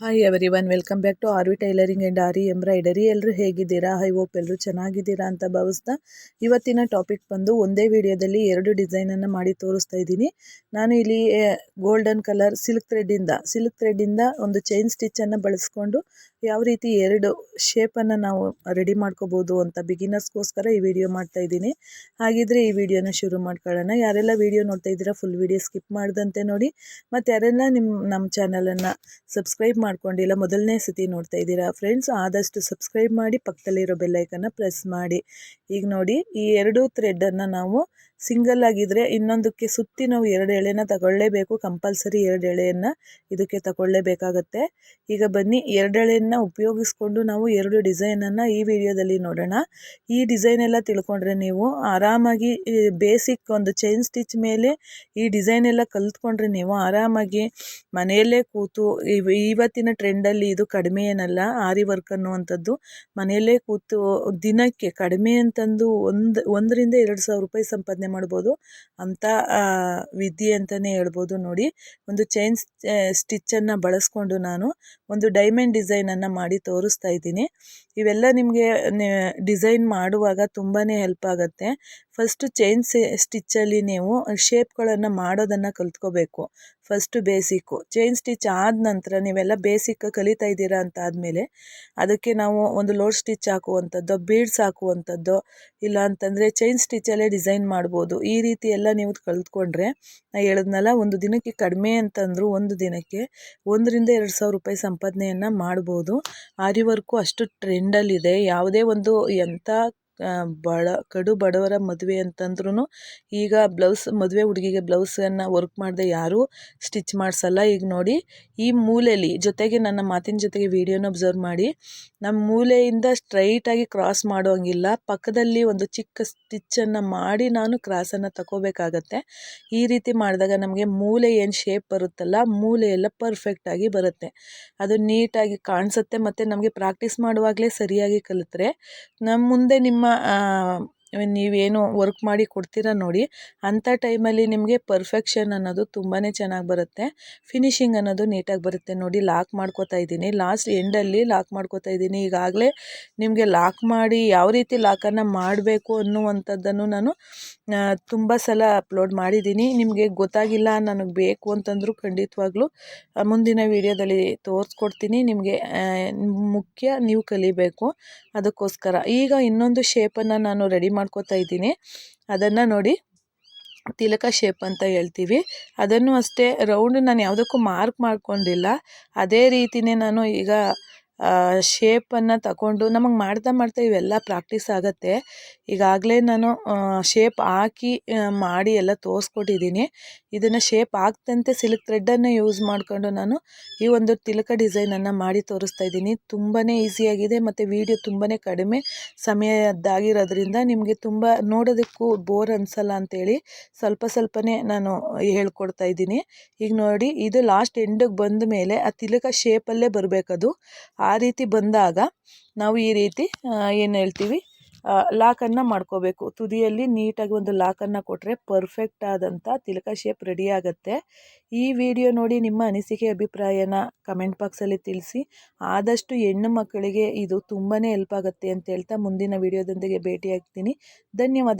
Hi everyone welcome back to R V tailoring and aari embroidery ಎಲ್ಲರೂ ಹೇಗಿದ್ದೀರಾ? I hope ಎಲ್ಲರೂ ಚೆನ್ನಾಗಿದ್ದೀರಾ ಅಂತ ಭಾವಿಸ್ತಾ ಇವತ್ತಿನ ಟಾಪಿಕ್ ಬಂದು ಒಂದೇ ವಿಡಿಯೋದಲ್ಲಿ ಎರಡು ಡಿಸೈನನ್ನು ಮಾಡಿ ತೋರಿಸ್ತಾ ಇದ್ದೀನಿ. ನಾನು ಇಲ್ಲಿ ಗೋಲ್ಡನ್ ಕಲರ್ ಸಿಲ್ಕ್ ಥ್ರೆಡ್ಡಿಂದ ಸಿಲ್ಕ್ ಥ್ರೆಡ್ಡಿಂದ ಒಂದು ಚೈನ್ ಸ್ಟಿಚ್ಚನ್ನು ಬಳಸ್ಕೊಂಡು ಯಾವ ರೀತಿ ಎರಡು ಶೇಪನ್ನು ನಾವು ರೆಡಿ ಮಾಡ್ಕೋಬೋದು ಅಂತ ಬಿಗಿನರ್ಸ್ಗೋಸ್ಕರ ಈ ವಿಡಿಯೋ ಮಾಡ್ತಾ ಇದ್ದೀನಿ. ಹಾಗಿದ್ರೆ ಈ ವಿಡಿಯೋನ ಶುರು ಮಾಡ್ಕೊಳ್ಳೋಣ. ಯಾರೆಲ್ಲ ವಿಡಿಯೋ ನೋಡ್ತಾ ಇದ್ದೀರಾ ಫುಲ್ ವಿಡಿಯೋ ಸ್ಕಿಪ್ ಮಾಡ್ದಂತೆ ನೋಡಿ. ಮತ್ತು ಯಾರೆಲ್ಲ ನಿಮ್ಮ ನಮ್ಮ ಚಾನಲನ್ನು ಸಬ್ಸ್ಕ್ರೈಬ್ ಮಾಡ್ಕೊಂಡಿಲ್ಲ ಮೊದಲನೇ ಸತಿ ನೋಡ್ತಾ ಇದ್ದೀರಾ ಫ್ರೆಂಡ್ಸ್ ಆದಷ್ಟು ಸಬ್ಸ್ಕ್ರೈಬ್ ಮಾಡಿ ಪಕ್ಕದಲ್ಲಿರೋ ಬೆಲ್ಲೈಕನ್ನು ಪ್ರೆಸ್ ಮಾಡಿ. ಈಗ ನೋಡಿ, ಈ ಎರಡು ಥ್ರೆಡ್ಡನ್ನು ನಾವು ಸಿಂಗಲ್ ಆಗಿದ್ರೆ ಇನ್ನೊಂದಕ್ಕೆ ಸುತ್ತಿ ನಾವು ಎರಡು ಎಳೆನ ತಗೊಳ್ಳೇಬೇಕು, ಕಂಪಲ್ಸರಿ ಎರಡು ಎಳೆಯನ್ನು ಇದಕ್ಕೆ ತಗೊಳ್ಳೇಬೇಕಾಗತ್ತೆ. ಈಗ ಬನ್ನಿ, ಎರಡು ಎಳೆಯನ್ನು ಉಪಯೋಗಿಸ್ಕೊಂಡು ನಾವು ಎರಡು ಡಿಸೈನನ್ನು ಈ ವಿಡಿಯೋದಲ್ಲಿ ನೋಡೋಣ. ಈ ಡಿಸೈನ್ ಎಲ್ಲ ತಿಳ್ಕೊಂಡ್ರೆ ನೀವು ಆರಾಮಾಗಿ ಬೇಸಿಕ್ ಒಂದು ಚೈನ್ ಸ್ಟಿಚ್ ಮೇಲೆ ಈ ಡಿಸೈನ್ ಎಲ್ಲ ಕಲ್ತ್ಕೊಂಡ್ರೆ ನೀವು ಆರಾಮಾಗಿ ಮನೆಯಲ್ಲೇ ಕೂತು ಇವತ್ತಿನ ಟ್ರೆಂಡಲ್ಲಿ ಇದು ಕಡಿಮೆ ಏನಲ್ಲ, ಆರಿ ವರ್ಕ್ ಅನ್ನುವಂಥದ್ದು, ಮನೆಯಲ್ಲೇ ಕೂತು ದಿನಕ್ಕೆ ಕಡಿಮೆ ಅಂತಂದು ಒಂದು, ಒಂದರಿಂದ ಎರಡು ಸಾವಿರ ರೂಪಾಯಿ ಸಂಪಾದನೆ ಮಾಡ್ಬೋದು. ಅಂತ ವಿದ್ಯೆ ಅಂತಲೇ ಹೇಳ್ಬೋದು ನೋಡಿ. ಒಂದು ಚೈನ್ ಸ್ಟಿಚ್ಚನ್ನು ಬಳಸ್ಕೊಂಡು ನಾನು ಒಂದು ಡೈಮಂಡ್ ಡಿಸೈನನ್ನು ಮಾಡಿ ತೋರಿಸ್ತಾ ಇದ್ದೀನಿ. ಇವೆಲ್ಲ ನಿಮಗೆ ಡಿಸೈನ್ ಮಾಡುವಾಗ ತುಂಬಾ ಹೆಲ್ಪ್ ಆಗುತ್ತೆ. ಫಸ್ಟು ಚೈನ್ ಸ್ಟಿಚ್ಚಲ್ಲಿ ನೀವು ಶೇಪ್ಗಳನ್ನು ಮಾಡೋದನ್ನು ಕಲ್ತ್ಕೋಬೇಕು. ಫಸ್ಟು ಬೇಸಿಕ್ಕು ಚೈನ್ ಸ್ಟಿಚ್ ಆದ ನಂತರ ನೀವೆಲ್ಲ ಬೇಸಿಕ್ ಕಲಿತಾ ಇದ್ದೀರಾ ಅಂತ ಆದಮೇಲೆ ಅದಕ್ಕೆ ನಾವು ಒಂದು ಲೋಡ್ ಸ್ಟಿಚ್ ಹಾಕುವಂಥದ್ದು ಬೀಡ್ಸ್ ಹಾಕುವಂಥದ್ದು, ಇಲ್ಲ ಅಂತಂದರೆ ಚೈನ್ ಸ್ಟಿಚ್ಚಲ್ಲೇ ಡಿಸೈನ್ ಮಾಡ್ಬೋದು. ಈ ರೀತಿ ಎಲ್ಲ ನೀವು ಕಲ್ತ್ಕೊಂಡ್ರೆ ನಾ ಹೇಳಿದ್ನಲ್ಲ, ಒಂದು ದಿನಕ್ಕೆ ಕಡಿಮೆ ಅಂತಂದರೂ ಒಂದು ದಿನಕ್ಕೆ ಒಂದರಿಂದ ಎರಡು ಸಾವಿರ ರೂಪಾಯಿ ಸಂಪಾದನೆಯನ್ನು ಮಾಡ್ಬೋದು. ಆರಿ ಅಷ್ಟು ಟ್ರೆಂಡಲ್ಲಿದೆ ಯಾವುದೇ ಒಂದು ಎಂಥ ಬಡ, ಕಡು ಬಡವರ ಮದುವೆ ಅಂತಂದ್ರೂ ಈಗ ಬ್ಲೌಸ್, ಮದುವೆ ಹುಡುಗಿಗೆ ಬ್ಲೌಸನ್ನು ವರ್ಕ್ ಮಾಡದೆ ಯಾರೂ ಸ್ಟಿಚ್ ಮಾಡಿಸಲ್ಲ. ಈಗ ನೋಡಿ, ಈ ಮೂಲೆಯಲ್ಲಿ ಜೊತೆಗೆ ನನ್ನ ಮಾತಿನ ಜೊತೆಗೆ ವಿಡಿಯೋನ ಅಬ್ಸರ್ವ್ ಮಾಡಿ. ನಮ್ಮ ಮೂಲೆಯಿಂದ ಸ್ಟ್ರೈಟಾಗಿ ಕ್ರಾಸ್ ಮಾಡೋಂಗಿಲ್ಲ. ಪಕ್ಕದಲ್ಲಿ ಒಂದು ಚಿಕ್ಕ ಸ್ಟಿಚ್ಚನ್ನು ಮಾಡಿ ನಾನು ಕ್ರಾಸನ್ನು ತಗೋಬೇಕಾಗತ್ತೆ ಈ ರೀತಿ ಮಾಡಿದಾಗ ನಮಗೆ ಮೂಲೆ ಏನು ಶೇಪ್ ಬರುತ್ತಲ್ಲ ಮೂಲೆಯೆಲ್ಲ ಪರ್ಫೆಕ್ಟಾಗಿ ಬರುತ್ತೆ. ಅದು ನೀಟಾಗಿ ಕಾಣಿಸುತ್ತೆ, ಮತ್ತು ನಮಗೆ ಪ್ರಾಕ್ಟೀಸ್ ಮಾಡುವಾಗಲೇ ಸರಿಯಾಗಿ ಕಲಿತ್ರೆ ನಮ್ಮ ಮುಂದೆ ನಿಮ್ಮ ನೀವೇನು ವರ್ಕ್ ಮಾಡಿ ಕೊಡ್ತೀರ ನೋಡಿ, ಅಂಥ ಟೈಮಲ್ಲಿ ನಿಮಗೆ ಪರ್ಫೆಕ್ಷನ್ ಅನ್ನೋದು ತುಂಬಾ ಚೆನ್ನಾಗಿ ಬರುತ್ತೆ. ಫಿನಿಶಿಂಗ್ ಅನ್ನೋದು ನೀಟಾಗಿ ಬರುತ್ತೆ ನೋಡಿ ಲಾಕ್ ಮಾಡ್ಕೋತಾ ಇದ್ದೀನಿ. ಲಾಸ್ಟ್ ಎಂಡಲ್ಲಿ ಲಾಕ್ ಮಾಡ್ಕೋತಾ ಇದ್ದೀನಿ. ಈಗಾಗಲೇ ನಿಮಗೆ ಲಾಕ್ ಮಾಡಿ ಯಾವ ರೀತಿ ಲಾಕನ್ನು ಮಾಡಬೇಕು ಅನ್ನುವಂಥದ್ದನ್ನು ನಾನು ತುಂಬ ಸಲ ಅಪ್ಲೋಡ್ ಮಾಡಿದ್ದೀನಿ. ನಿಮಗೆ ಗೊತ್ತಾಗಿಲ್ಲ ನನಗೆ ಬೇಕು ಅಂತಂದರೂ ಖಂಡಿತವಾಗ್ಲೂ ಮುಂದಿನ ವಿಡಿಯೋದಲ್ಲಿ ತೋರಿಸ್ಕೊಡ್ತೀನಿ. ನಿಮಗೆ ಮುಖ್ಯ ನೀವು ಕಲಿಬೇಕು. ಅದಕ್ಕೋಸ್ಕರ. ಈಗ ಇನ್ನೊಂದು ಶೇಪನ್ನು ನಾನು ರೆಡಿ ಮಾಡ್ಕೋತಾ ಇದ್ದೀನಿ. ಅದನ್ನು ನೋಡಿ ತಿಲಕ ಶೇಪ್ ಅಂತ ಹೇಳ್ತೀವಿ. ಅದನ್ನು ಅಷ್ಟೇ ರೌಂಡ್ ನಾನು ಯಾವುದಕ್ಕೂ ಮಾರ್ಕ್ ಮಾಡ್ಕೊಂಡಿಲ್ಲ. ಅದೇ ರೀತಿಯೇ ನಾನು ಈಗ ಶೇಪನ್ನು ತಗೊಂಡು ನಮಗೆ ಮಾಡ್ತಾ ಮಾಡ್ತಾ ಇವೆಲ್ಲ ಪ್ರಾಕ್ಟೀಸ್ ಆಗುತ್ತೆ. ಈಗಾಗಲೇ ನಾನು ಶೇಪ್ ಹಾಕಿ ಮಾಡಿ ಎಲ್ಲ ತೋರಿಸ್ಕೊಟ್ಟಿದ್ದೀನಿ ಇದನ್ನು ಶೇಪ್ ಆಗ್ತಂತೆ ಸಿಲ್ಕ್ ಥ್ರೆಡ್ಡನ್ನು ಯೂಸ್ ಮಾಡಿಕೊಂಡು ನಾನು ಈ ಒಂದು ತಿಲಕ ಡಿಸೈನನ್ನು ಮಾಡಿ ತೋರಿಸ್ತಾ ಇದ್ದೀನಿ. ತುಂಬಾ ಈಸಿಯಾಗಿದೆ ಮತ್ತು ವಿಡಿಯೋ ತುಂಬಾ ಕಡಿಮೆ ಸಮಯದ್ದಾಗಿರೋದ್ರಿಂದ ನಿಮಗೆ ತುಂಬ ನೋಡೋದಕ್ಕೂ ಬೋರ್ ಅನಿಸಲ್ಲ ಅಂತೇಳಿ ಸ್ವಲ್ಪ ಸ್ವಲ್ಪನೇ ನಾನು ಹೇಳ್ಕೊಡ್ತಾ ಇದ್ದೀನಿ. ಈಗ ನೋಡಿ, ಇದು ಲಾಸ್ಟ್ ಎಂಡಿಗೆ ಬಂದ ಮೇಲೆ ಆ ತಿಲಕ ಶೇಪಲ್ಲೇ ಬರಬೇಕದು. ಆ ರೀತಿ ಬಂದಾಗ ನಾವು ಈ ರೀತಿ ಏನು ಹೇಳ್ತೀವಿ ಲಾಕನ್ನು ಮಾಡ್ಕೋಬೇಕು. ತುದಿಯಲ್ಲಿ ನೀಟಾಗಿ ಒಂದು ಲಾಕನ್ನು ಕೊಟ್ಟರೆ ಪರ್ಫೆಕ್ಟ್ ಆದಂಥ ತಿಲಕ ಶೇಪ್ ರೆಡಿ ಆಗುತ್ತೆ. ಈ ವಿಡಿಯೋ ನೋಡಿ ನಿಮ್ಮ ಅನಿಸಿಕೆ, ಅಭಿಪ್ರಾಯನ ಕಮೆಂಟ್ ಬಾಕ್ಸಲ್ಲಿ ತಿಳಿಸಿ. ಆದಷ್ಟು ಹೆಣ್ಣು ಮಕ್ಕಳಿಗೆ ಇದು ತುಂಬಾ ಹೆಲ್ಪ್ ಆಗುತ್ತೆ ಅಂತ ಹೇಳ್ತಾ ಮುಂದಿನ ವಿಡಿಯೋದೊಂದಿಗೆ ಭೇಟಿಯಾಗ್ತೀನಿ. ಧನ್ಯವಾದ.